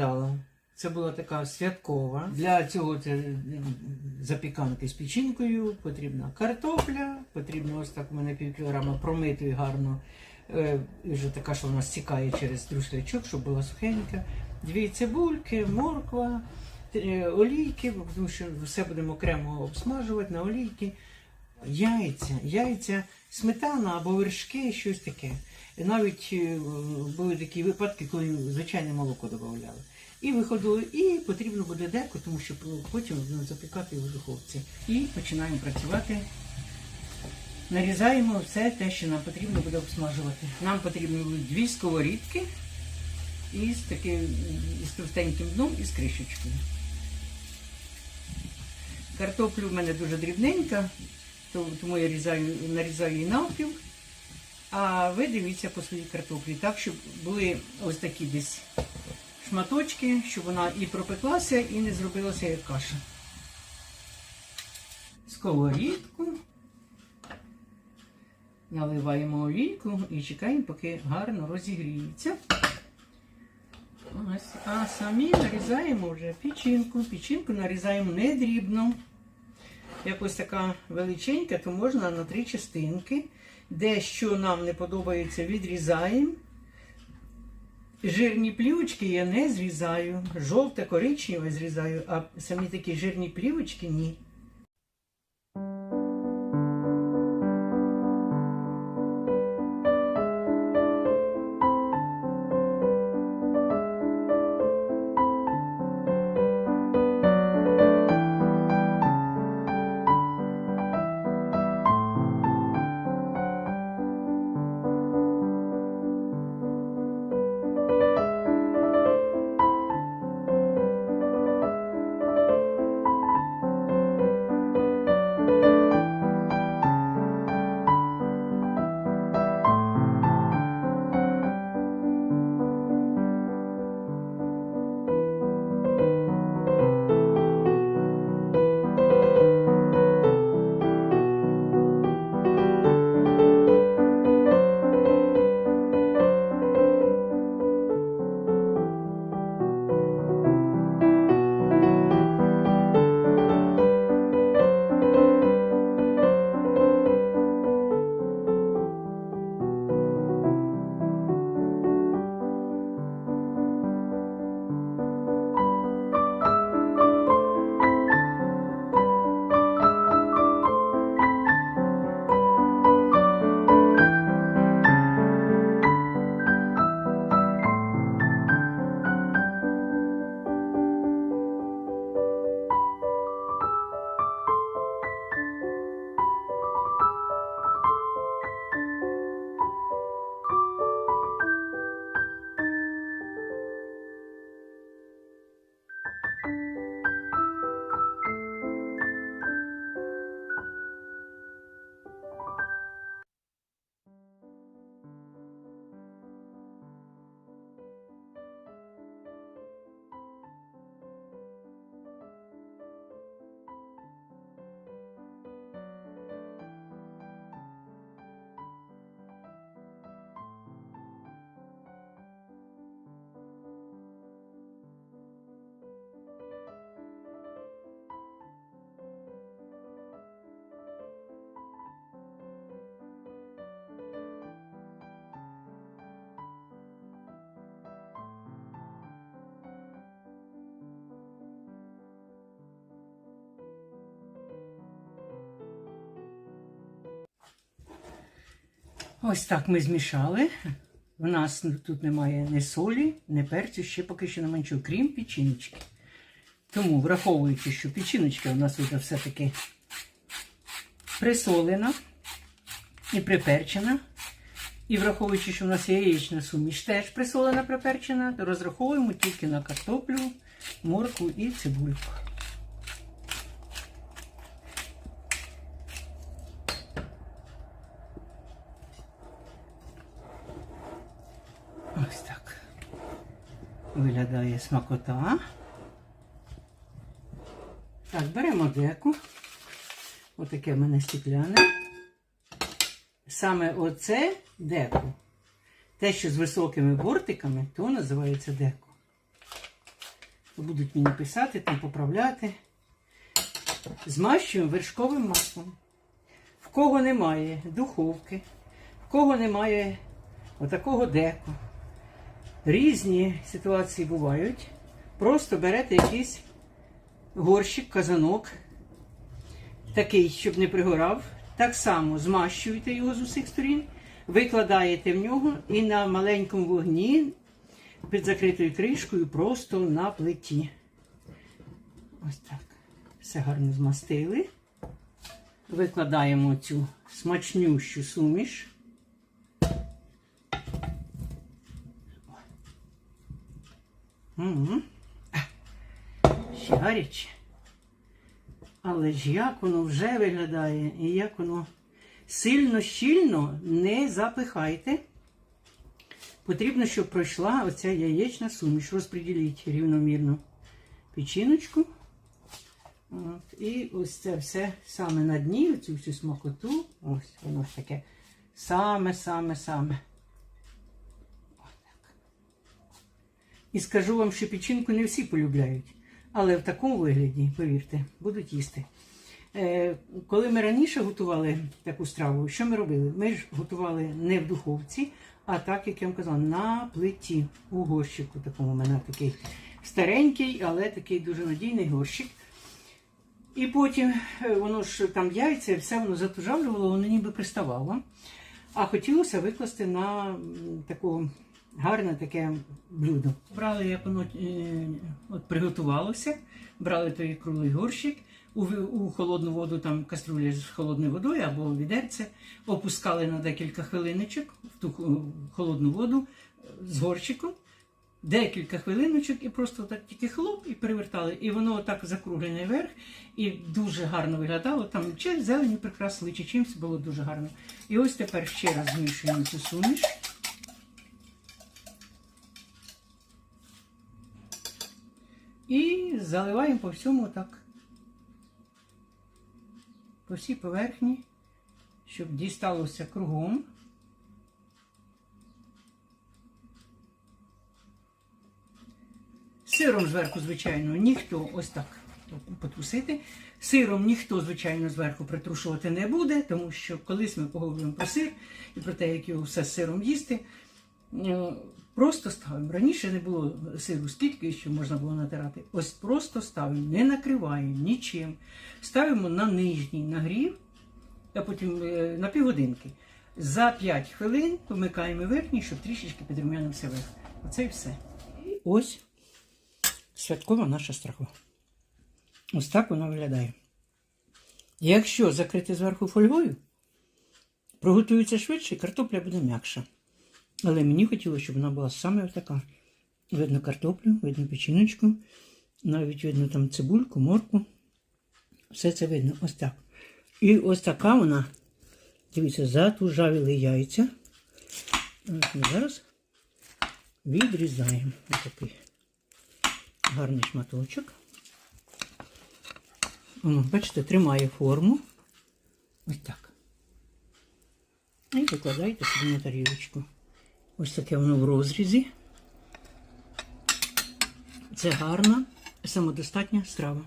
вгадала. Це була така святкова. Для цього це запіканки з печінкою, потрібна картопля, потрібно ось так у мене пів кілограма промитої гарно. Е, вже така, що вона стікає через друшлячок, щоб була сухенька. Дві цибульки, морква, е, олійки, тому що все будемо окремо обсмажувати на олійки. Яйця, яйця, сметана або вершки, щось таке. І навіть е, були такі випадки, коли звичайне молоко додавали. І виходило, і потрібно буде деко, тому що потім будемо запікати його в духовці. І починаємо працювати. Нарізаємо все те, що нам потрібно буде обсмажувати. Нам потрібно будуть дві сковорідки із таким із товстеньким дном і з кришечкою. Картоплю в мене дуже дрібненька, тому я різаю, нарізаю її навпіл. А ви дивіться по своїй картоплі, так, щоб були ось такі десь шматочки, щоб вона і пропеклася, і не зробилася як каша. Сковорідку. Наливаємо олійку і чекаємо, поки гарно розігріється. Ось. А самі нарізаємо вже печінку. Печінку нарізаємо не дрібно. Якось така величенька, то можна на три частинки. Де що нам не подобається, відрізаємо. Жирні плівочки я не зрізаю. Жовте, коричневе зрізаю, а самі такі жирні плівочки ні. Ось так ми змішали. У нас тут немає ні солі, ні перцю, ще поки що нема нічого, крім печіночки. Тому, враховуючи, що печіночка у нас вже все-таки присолена і приперчена. І враховуючи, що у нас яєчна суміш теж присолена, приперчена, то розраховуємо тільки на картоплю, моркву і цибульку. Ось так. Виглядає смакота. Так, беремо деку. Отаке в мене стекляне. Саме оце деко. Те, що з високими бортиками, то називається деко. будуть мені писати, там поправляти. Змащуємо вершковим маслом. В кого немає духовки, в кого немає отакого деку. Різні ситуації бувають. Просто берете якийсь горщик, казанок, такий, щоб не пригорав. Так само змащуєте його з усіх сторін, викладаєте в нього і на маленькому вогні під закритою кришкою просто на плиті. Ось так. Все гарно змастили. Викладаємо цю смачнющу суміш. Угу. Ще гаряче. Але ж як воно вже виглядає і як воно сильно щільно не запихайте. Потрібно, щоб пройшла оця яєчна суміш. Розподіліть рівномірно печіночку. От, і ось це все саме на дні, оцю всю смакоту. Ось воно ж таке саме-саме-саме. І скажу вам, що печінку не всі полюбляють. Але в такому вигляді, повірте, будуть їсти. Е, коли ми раніше готували таку страву, що ми робили? Ми ж готували не в духовці, а так, як я вам казала, на плиті у горщику. Такому у мене такий старенький, але такий дуже надійний горщик. І потім е, воно ж там яйця, все воно затужавлювало, воно ніби приставало. А хотілося викласти на таку гарне таке блюдо. Брали, як воно е, от приготувалося, брали той круглий горщик, у, у холодну воду, там кастрюля з холодною водою або відерце, опускали на декілька хвилиночок в ту холодну воду е, з горщиком. Декілька хвилиночок і просто так тільки хлоп і перевертали. І воно отак закруглене вверх і дуже гарно виглядало. Там чи зелені прикрасили, чи чимось було дуже гарно. І ось тепер ще раз змішуємо цю суміш. І заливаємо по всьому так. По всій поверхні, щоб дісталося кругом. Сиром зверху, звичайно, ніхто ось так потрусити. Сиром ніхто, звичайно, зверху притрушувати не буде, тому що колись ми поговоримо про сир і про те, як його все з сиром їсти. Просто ставимо. Раніше не було сиру стільки, що можна було натирати. Ось просто ставимо, не накриваємо нічим. Ставимо на нижній нагрів, а потім е, на півгодинки. За 5 хвилин помикаємо верхній, щоб трішечки підрумянився верх. Оце і все. Ось святкова наша страва. Ось так вона виглядає. Якщо закрити зверху фольгою, приготується швидше, картопля буде м'якша. Але мені хотілося, щоб вона була саме така. Видно картоплю, видно печіночку, навіть видно там цибульку, морку. Все це видно ось так. І ось така вона, дивіться, затужавіли яйця. Ось ми зараз відрізаємо ось такий гарний шматочок. Воно, бачите, тримає форму. Ось так. І викладаєте собі на тарілочку. Ось таке воно в розрізі. Це гарна, самодостатня страва.